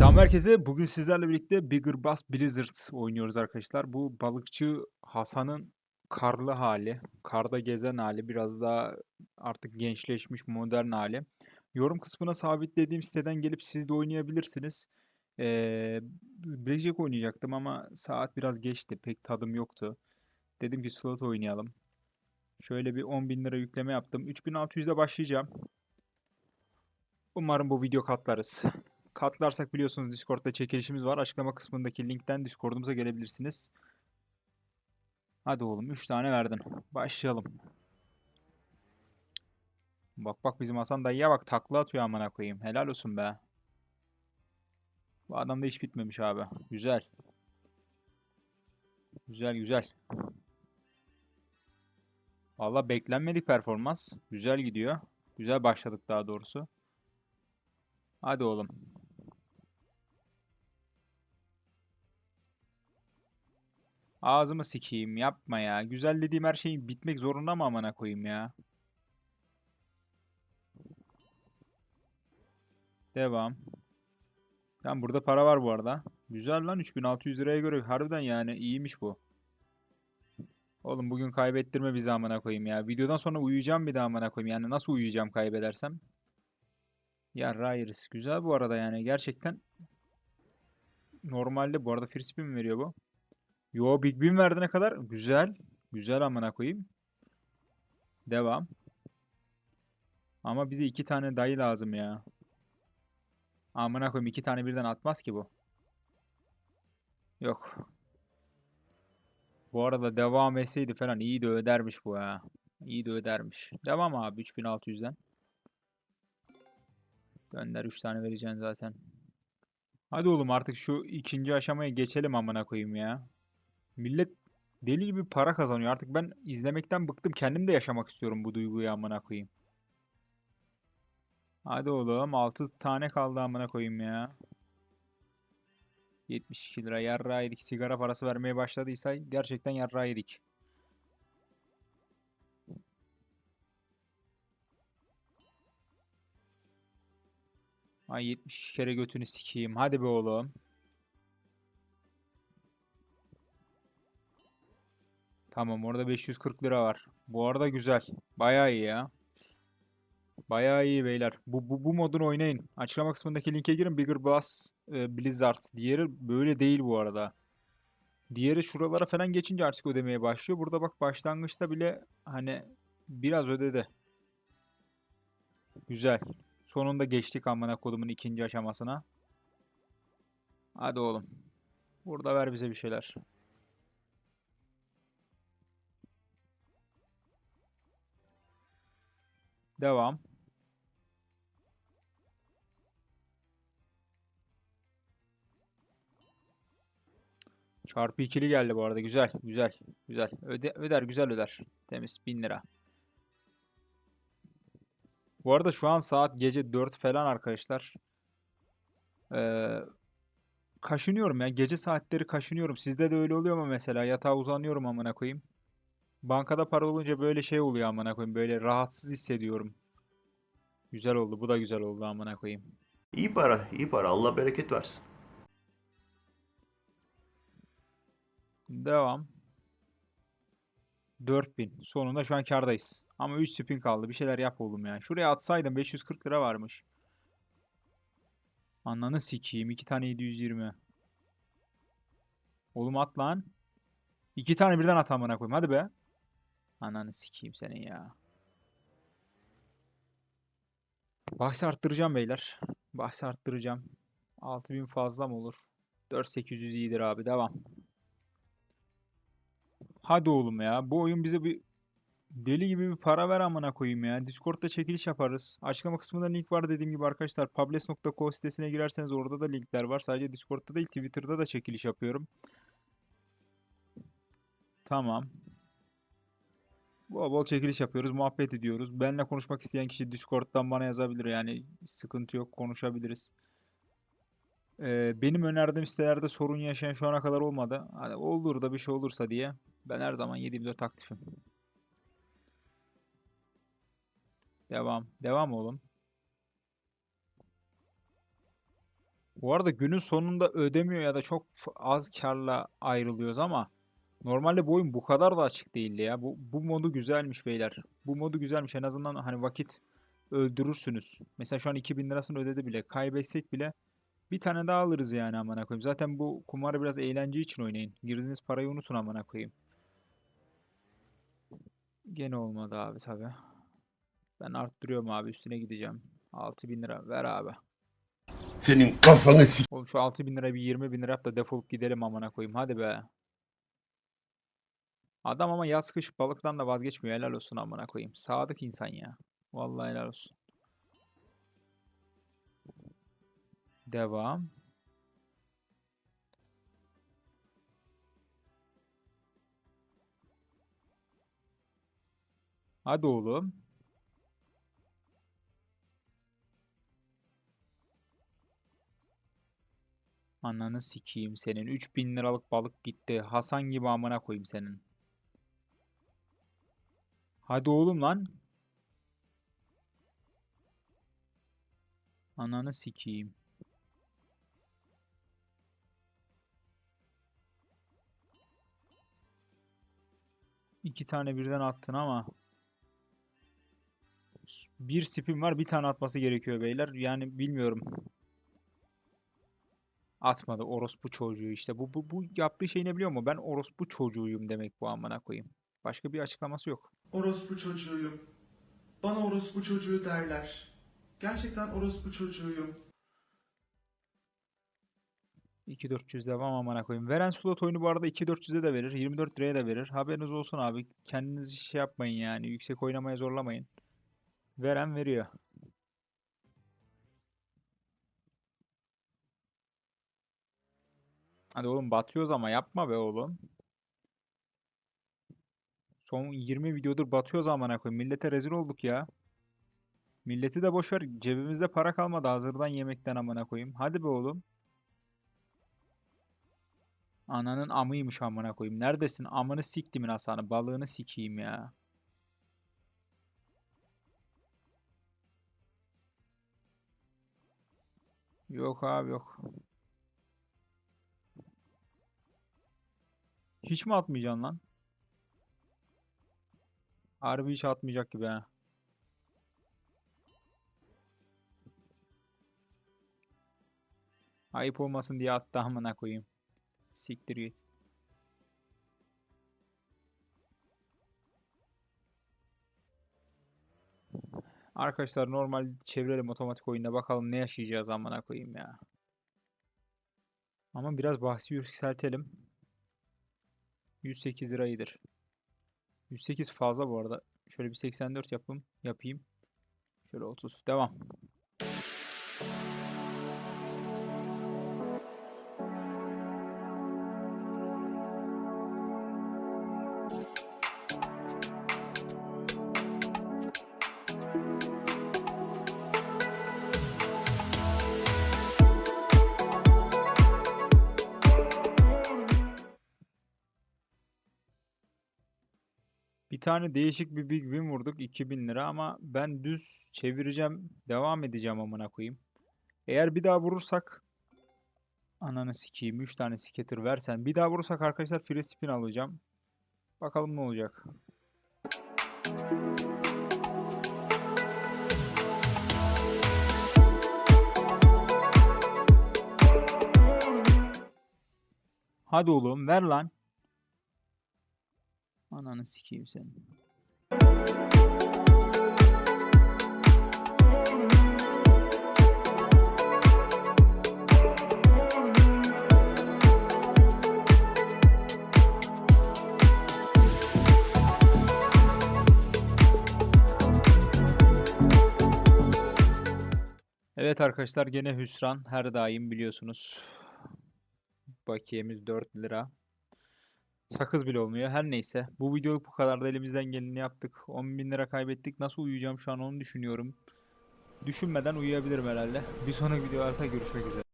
Selam herkese. Bugün sizlerle birlikte Bigger Bass Blizzard oynuyoruz arkadaşlar. Bu balıkçı Hasan'ın karlı hali, karda gezen hali, biraz daha artık gençleşmiş modern hali. Yorum kısmına sabitlediğim siteden gelip siz de oynayabilirsiniz. Ee, Blackjack oynayacaktım ama saat biraz geçti. Pek tadım yoktu. Dedim ki slot oynayalım. Şöyle bir 10.000 lira yükleme yaptım. 3600'de başlayacağım. Umarım bu video katlarız. Katlarsak biliyorsunuz Discord'da çekilişimiz var. Açıklama kısmındaki linkten Discord'umuza gelebilirsiniz. Hadi oğlum 3 tane verdin. Başlayalım. Bak bak bizim Hasan dayıya bak takla atıyor amına koyayım. Helal olsun be. Bu adamda iş bitmemiş abi. Güzel. Güzel güzel. Valla beklenmedik performans. Güzel gidiyor. Güzel başladık daha doğrusu. Hadi oğlum. Ağzımı sikeyim yapma ya. Güzel dediğim her şeyin bitmek zorunda mı amına koyayım ya? Devam. Tamam burada para var bu arada. Güzel lan 3600 liraya göre harbiden yani iyiymiş bu. Oğlum bugün kaybettirme bizi amına koyayım ya. Videodan sonra uyuyacağım bir daha amına koyayım. Yani nasıl uyuyacağım kaybedersem? Ya Ryers güzel bu arada yani gerçekten normalde bu arada free spin veriyor bu? Yo Big Bean verdi ne kadar? Güzel. Güzel amına koyayım. Devam. Ama bize iki tane dayı lazım ya. Amına koyayım iki tane birden atmaz ki bu. Yok. Bu arada devam etseydi falan iyi de ödermiş bu ya. İyi de ödermiş. Devam abi 3600'den. Gönder 3 tane vereceksin zaten. Hadi oğlum artık şu ikinci aşamaya geçelim amına koyayım ya. Millet deli gibi para kazanıyor. Artık ben izlemekten bıktım. Kendim de yaşamak istiyorum bu duyguyu amına koyayım. Hadi oğlum 6 tane kaldı amına koyayım ya. 72 lira yarrağı yedik. Sigara parası vermeye başladıysa gerçekten yarrağı yedik. Ay 70 kere götünü sikeyim. Hadi be oğlum. Tamam orada 540 lira var. Bu arada güzel. Bayağı iyi ya. Bayağı iyi beyler. Bu, bu, bu modunu oynayın. Açıklama kısmındaki linke girin. Bigger Bass e, Blizzard. Diğeri böyle değil bu arada. Diğeri şuralara falan geçince artık ödemeye başlıyor. Burada bak başlangıçta bile hani biraz ödedi. Güzel. Sonunda geçtik amına kodumun ikinci aşamasına. Hadi oğlum. Burada ver bize bir şeyler. Devam. Çarpı ikili geldi bu arada. Güzel. Güzel. Güzel. Öde, öder. Güzel öder. Temiz. 1000 lira. Bu arada şu an saat gece 4 falan arkadaşlar. Ee, kaşınıyorum ya. Gece saatleri kaşınıyorum. Sizde de öyle oluyor mu mesela? Yatağa uzanıyorum amına koyayım. Bankada para olunca böyle şey oluyor amına koyayım. Böyle rahatsız hissediyorum. Güzel oldu. Bu da güzel oldu amına koyayım. İyi para, iyi para. Allah bereket versin. Devam. 4000. Sonunda şu an kârdayız. Ama 3 spin kaldı. Bir şeyler yap oğlum ya. Şuraya atsaydım 540 lira varmış. Ananı sikeyim. 2 tane 720. Oğlum at lan. 2 tane birden at amına koyayım. Hadi be. Ananı sikeyim senin ya. Bahsi arttıracağım beyler. Bahsi arttıracağım. 6000 fazla mı olur? 4800 iyidir abi. Devam. Hadi oğlum ya. Bu oyun bize bir deli gibi bir para ver amına koyayım ya. Discord'da çekiliş yaparız. Açıklama kısmında link var dediğim gibi arkadaşlar. Pables.co sitesine girerseniz orada da linkler var. Sadece Discord'da değil Twitter'da da çekiliş yapıyorum. Tamam. Bol bol çekiliş yapıyoruz. Muhabbet ediyoruz. Benimle konuşmak isteyen kişi Discord'dan bana yazabilir. Yani sıkıntı yok. Konuşabiliriz. Ee, benim önerdiğim sitelerde sorun yaşayan şu ana kadar olmadı. Hani olur da bir şey olursa diye ben her zaman 7/24 aktifim. Devam. Devam oğlum. Bu arada günün sonunda ödemiyor ya da çok az karla ayrılıyoruz ama normalde bu oyun bu kadar da açık değildi ya. Bu, bu modu güzelmiş beyler. Bu modu güzelmiş. En azından hani vakit öldürürsünüz. Mesela şu an 2000 lirasını ödedi bile. Kaybetsek bile bir tane daha alırız yani amına koyayım. Zaten bu kumarı biraz eğlence için oynayın. Girdiğiniz parayı unutun amına koyayım. Gene olmadı abi tabi. Ben arttırıyorum abi üstüne gideceğim. 6000 lira ver abi. Senin kafanı s- Oğlum şu 6000 lirayı bir 20 bin lira yap da defolup gidelim amına koyayım. Hadi be. Adam ama yaz kış balıktan da vazgeçmiyor. Helal olsun amına koyayım. Sadık insan ya. Vallahi helal olsun. Devam. Hadi oğlum. Ananı sikeyim senin. 3000 liralık balık gitti. Hasan gibi amına koyayım senin. Hadi oğlum lan. Ananı sikeyim. İki tane birden attın ama. Bir spin var, bir tane atması gerekiyor beyler. Yani bilmiyorum. Atmadı orospu çocuğu işte. Bu, bu, bu yaptığı şey ne biliyor musun? Ben orospu çocuğuyum demek bu amına koyayım. Başka bir açıklaması yok. Orospu çocuğuyum. Bana orospu çocuğu derler. Gerçekten orospu çocuğuyum. 2400 devam amına koyayım. Veren slot oyunu bu arada 2400'e de verir. 24 liraya da verir. Haberiniz olsun abi. Kendiniz şey yapmayın yani. Yüksek oynamaya zorlamayın. Veren veriyor. Hadi oğlum batıyoruz ama yapma be oğlum. Son 20 videodur batıyoruz amına koyayım. Millete rezil olduk ya. Milleti de boş ver. Cebimizde para kalmadı hazırdan yemekten amına koyayım. Hadi be oğlum. Ananın amıymış amına koyayım. Neredesin? Amını siktimin Hasan'ı. Balığını sikeyim ya. Yok abi yok. Hiç mi atmayacaksın lan? Harbi hiç atmayacak gibi ha. Ayıp olmasın diye attı amına koyayım. Siktir git. Arkadaşlar normal çevirelim otomatik oyunda bakalım ne yaşayacağız amına koyayım ya. Ama biraz bahsi yükseltelim. 108 lira iyidir. 108 fazla bu arada. Şöyle bir 84 yapım yapayım. Şöyle 30 devam. Bir tane değişik bir Big Win vurduk 2000 lira ama ben düz çevireceğim. Devam edeceğim amına koyayım. Eğer bir daha vurursak ananı sikeyim 3 tane scatter versen. Bir daha vurursak arkadaşlar free spin alacağım. Bakalım ne olacak. Hadi oğlum ver lan. Ananı sikeyim senin. Evet arkadaşlar gene hüsran her daim biliyorsunuz. Bakiyemiz 4 lira. Sakız bile olmuyor. Her neyse. Bu videoluk bu kadar da elimizden geleni yaptık. 10 bin lira kaybettik. Nasıl uyuyacağım şu an onu düşünüyorum. Düşünmeden uyuyabilirim herhalde. Bir sonraki videolarda görüşmek üzere.